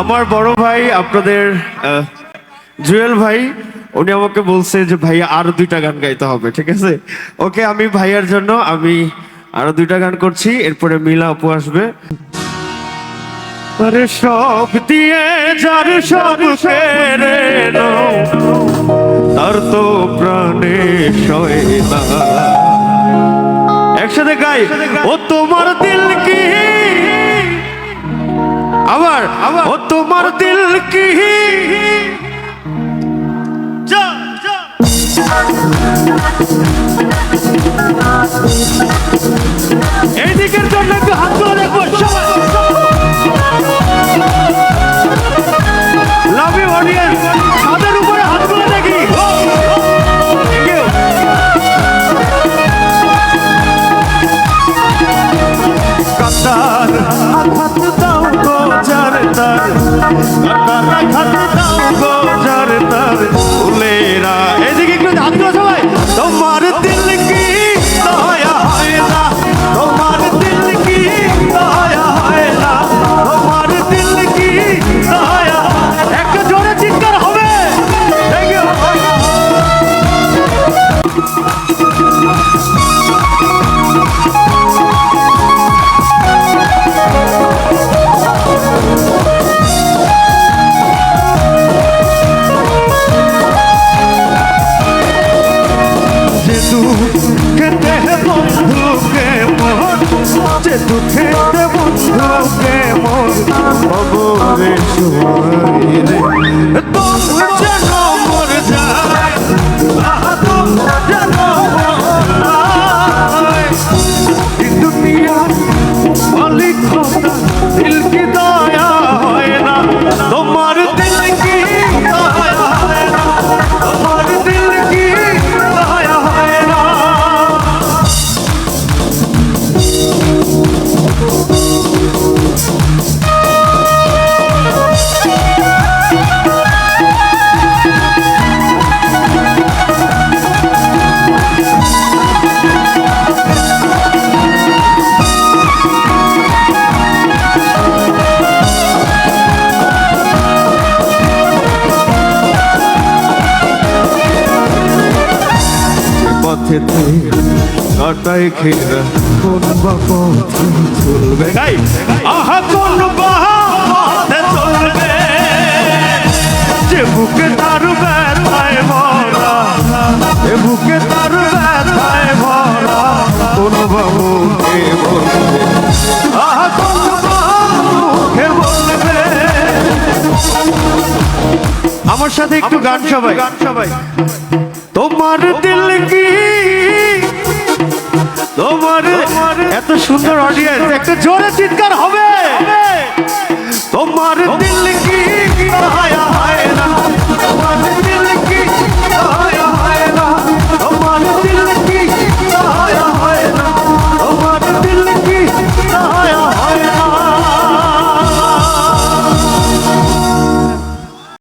আমার বড় ভাই আপনাদের জুয়েল ভাই উনি আমাকে বলছে যে ভাইয়া আরও দুইটা গান গাইতে হবে ঠিক আছে? ওকে আমি ভাইয়ার জন্য আমি আরও দুইটা গান করছি এরপরে মিলা আপু আসবে। আরে সব দিয়ে যার সব নাও, তার তো প্রাণে সয় একসাথে গাই ও তোমার দিল ও তোমার দিল কি তার কাতার আঘাত দাও গো যার তার ফুলেরা এদিকে একটু হাত সবাই যে বন্ধু মন খবরে শুয়াই ঘেরা কোন বা পথে চলবে? গাই আহা কোন বা পথে চলবে? যে বুকে তার ব্যথায় ভরা এ বুকে তার ব্যথায় ভরা কোন বলবে? আহা কোন বলবে? আমার সাথে একটু গান সবাই। গান সবাই। তোমার দিল কি এত সুন্দর অডিয়েন্স একটা জোরে চিৎকার হবে।